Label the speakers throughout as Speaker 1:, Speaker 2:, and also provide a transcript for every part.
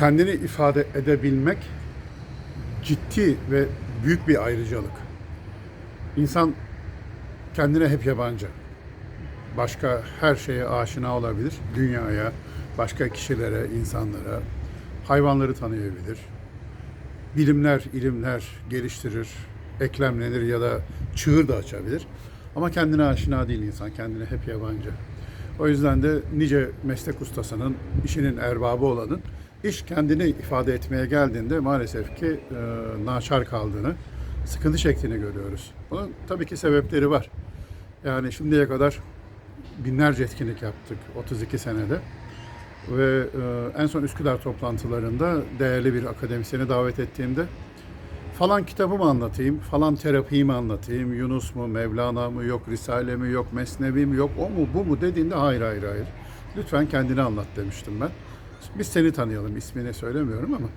Speaker 1: kendini ifade edebilmek ciddi ve büyük bir ayrıcalık. İnsan kendine hep yabancı. Başka her şeye aşina olabilir. Dünyaya, başka kişilere, insanlara, hayvanları tanıyabilir. Bilimler, ilimler geliştirir, eklemlenir ya da çığır da açabilir. Ama kendine aşina değil insan, kendine hep yabancı. O yüzden de nice meslek ustasının, işinin erbabı olanın iş kendini ifade etmeye geldiğinde maalesef ki e, naçar kaldığını, sıkıntı çektiğini görüyoruz. Bunun tabii ki sebepleri var. Yani şimdiye kadar binlerce etkinlik yaptık 32 senede. Ve e, en son Üsküdar toplantılarında değerli bir akademisyeni davet ettiğimde falan kitabımı anlatayım, falan terapimi anlatayım, Yunus mu, Mevlana mı, yok Risale mi, yok Mesnevi mi, yok o mu, bu mu dediğinde hayır hayır hayır. Lütfen kendini anlat demiştim ben. Biz seni tanıyalım, ismini söylemiyorum ama.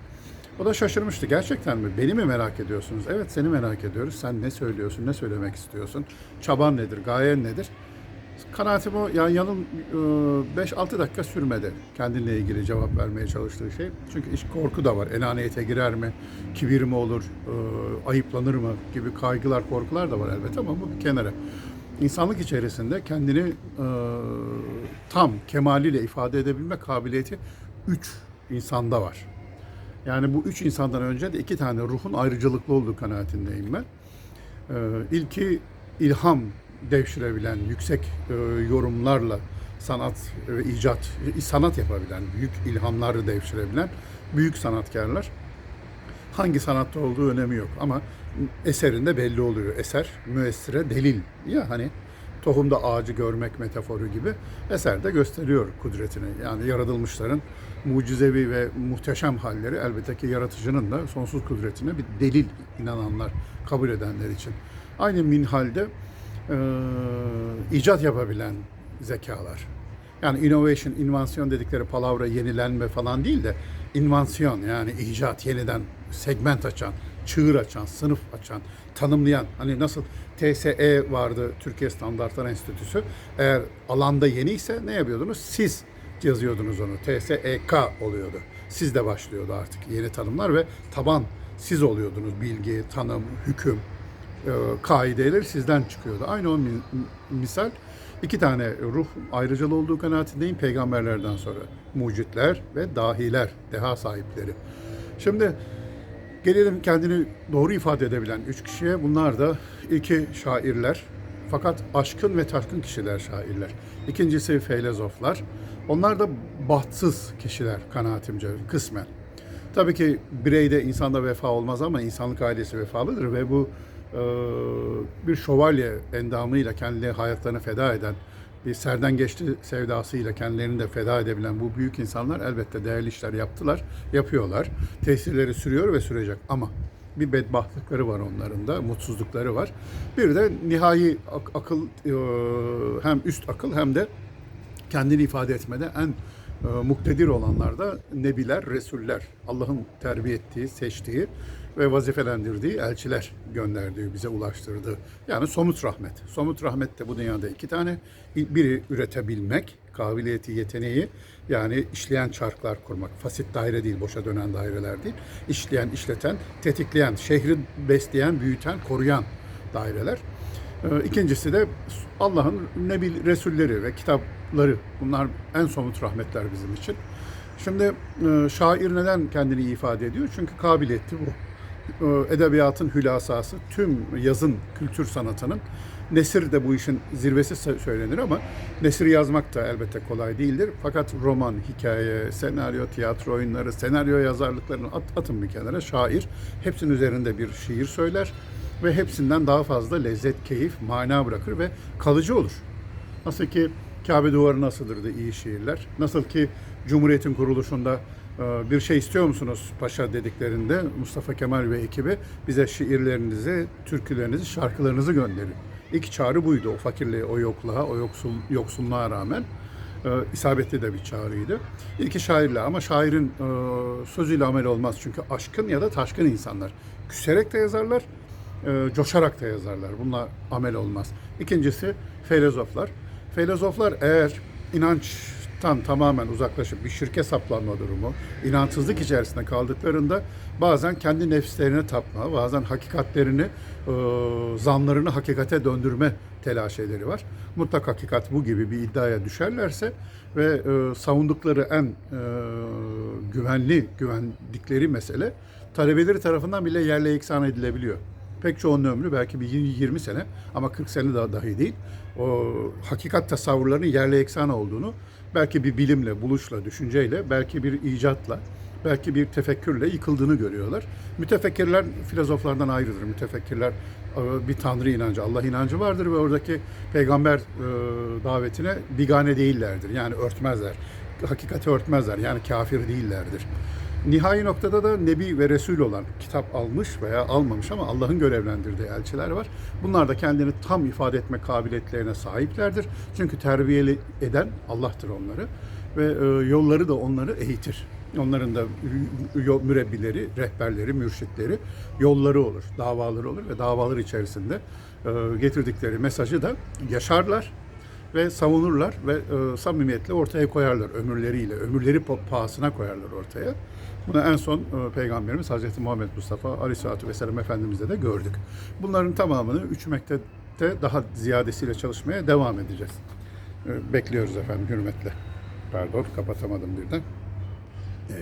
Speaker 1: O da şaşırmıştı. Gerçekten mi? Beni mi merak ediyorsunuz? Evet seni merak ediyoruz. Sen ne söylüyorsun, ne söylemek istiyorsun? Çaban nedir, gayen nedir? Kanaatim o, yani yanın 5-6 dakika sürmedi kendinle ilgili cevap vermeye çalıştığı şey. Çünkü iş korku da var. Enaniyete girer mi, kibir mi olur, e, ayıplanır mı gibi kaygılar, korkular da var elbette ama bu bir kenara. İnsanlık içerisinde kendini e, tam kemaliyle ifade edebilme kabiliyeti üç insanda var. Yani bu üç insandan önce de iki tane ruhun ayrıcalıklı olduğu kanaatindeyim ben. Ee, ilki ilham devşirebilen, yüksek e, yorumlarla sanat ve icat, e, sanat yapabilen, büyük ilhamları devşirebilen büyük sanatkarlar. Hangi sanatta olduğu önemi yok ama eserinde belli oluyor. Eser müessire delil. Ya hani tohumda ağacı görmek metaforu gibi eser de gösteriyor kudretini. Yani yaratılmışların mucizevi ve muhteşem halleri elbette ki yaratıcının da sonsuz kudretine bir delil inananlar, kabul edenler için. Aynı minhalde e, icat yapabilen zekalar. Yani innovation, invansiyon dedikleri palavra yenilenme falan değil de invansiyon yani icat, yeniden segment açan, çığır açan, sınıf açan, tanımlayan. Hani nasıl TSE vardı Türkiye Standartlar Enstitüsü. Eğer alanda yeni ise ne yapıyordunuz? Siz yazıyordunuz onu. TSEK oluyordu. Siz de başlıyordu artık yeni tanımlar ve taban siz oluyordunuz. Bilgi, tanım, hüküm, e, kaideler sizden çıkıyordu. Aynı o mi- misal iki tane ruh ayrıcalı olduğu kanaatindeyim peygamberlerden sonra. Mucitler ve dahiler, deha sahipleri. Şimdi gelelim kendini doğru ifade edebilen üç kişiye. Bunlar da ilki şairler. Fakat aşkın ve taşkın kişiler şairler. İkincisi filozoflar. Onlar da bahtsız kişiler kanaatimce kısmen. Tabii ki bireyde insanda vefa olmaz ama insanlık ailesi vefalıdır ve bu bir şövalye endamıyla kendileri hayatlarını feda eden, bir serden geçti sevdasıyla kendilerini de feda edebilen bu büyük insanlar elbette değerli işler yaptılar, yapıyorlar. Tesirleri sürüyor ve sürecek ama bir bedbahtlıkları var onların da, mutsuzlukları var. Bir de nihai ak- akıl, e, hem üst akıl hem de kendini ifade etmede en muktedir olanlar da nebiler, resuller. Allah'ın terbiye ettiği, seçtiği ve vazifelendirdiği elçiler gönderdiği, bize ulaştırdığı. Yani somut rahmet. Somut rahmet de bu dünyada iki tane. Biri üretebilmek, kabiliyeti, yeteneği yani işleyen çarklar kurmak. Fasit daire değil, boşa dönen daireler değil. İşleyen, işleten, tetikleyen, şehri besleyen, büyüten, koruyan daireler. Ee, İkincisi de Allah'ın Nebi Resulleri ve kitapları. Bunlar en somut rahmetler bizim için. Şimdi e, şair neden kendini ifade ediyor? Çünkü kabiliyeti bu. E, Edebiyatın hülasası, tüm yazın kültür sanatının Nesir de bu işin zirvesi sö- söylenir ama nesir yazmak da elbette kolay değildir. Fakat roman, hikaye, senaryo, tiyatro oyunları, senaryo yazarlıklarını at, atın bir kenara. Şair hepsinin üzerinde bir şiir söyler ve hepsinden daha fazla lezzet, keyif, mana bırakır ve kalıcı olur. Nasıl ki Kabe duvarı asılırdı iyi şiirler. Nasıl ki Cumhuriyet'in kuruluşunda e, bir şey istiyor musunuz paşa dediklerinde Mustafa Kemal ve ekibi bize şiirlerinizi, türkülerinizi, şarkılarınızı gönderin. İlk çağrı buydu o fakirliğe, o yokluğa, o yoksul, yoksunluğa rağmen. E, isabetli de bir çağrıydı. İlki şairle ama şairin e, sözüyle amel olmaz. Çünkü aşkın ya da taşkın insanlar. Küserek de yazarlar, e, coşarak da yazarlar. Bununla amel olmaz. İkincisi filozoflar. Filozoflar eğer inanç haktan tamamen uzaklaşıp bir şirke saplanma durumu, inançsızlık içerisinde kaldıklarında bazen kendi nefislerine tapma, bazen hakikatlerini, e, zanlarını hakikate döndürme telaşeleri var. Mutlak hakikat bu gibi bir iddiaya düşerlerse ve e, savundukları en e, güvenli, güvendikleri mesele talebeleri tarafından bile yerle yeksan edilebiliyor. Pek çoğunun ömrü belki bir 20 sene ama 40 sene daha dahi değil. O hakikat tasavvurlarının yerle yeksan olduğunu belki bir bilimle, buluşla, düşünceyle, belki bir icatla, belki bir tefekkürle yıkıldığını görüyorlar. Mütefekkirler filozoflardan ayrıdır. Mütefekkirler e, bir tanrı inancı, Allah inancı vardır ve oradaki peygamber e, davetine bigane değillerdir. Yani örtmezler. Hakikati örtmezler. Yani kafir değillerdir. Nihai noktada da Nebi ve Resul olan kitap almış veya almamış ama Allah'ın görevlendirdiği elçiler var. Bunlar da kendini tam ifade etme kabiliyetlerine sahiplerdir. Çünkü terbiyeli eden Allah'tır onları ve e, yolları da onları eğitir. Onların da mürebbileri, rehberleri, mürşitleri, yolları olur, davaları olur ve davalar içerisinde e, getirdikleri mesajı da yaşarlar ve savunurlar ve e, samimiyetle ortaya koyarlar ömürleriyle, ömürleri pa- pahasına koyarlar ortaya. Bunu en son e, Peygamberimiz Hazreti Muhammed Mustafa Aleyhisselatü Vesselam Efendimiz'de de gördük. Bunların tamamını üç mektepte daha ziyadesiyle çalışmaya devam edeceğiz. E, bekliyoruz efendim hürmetle. Pardon kapatamadım birden.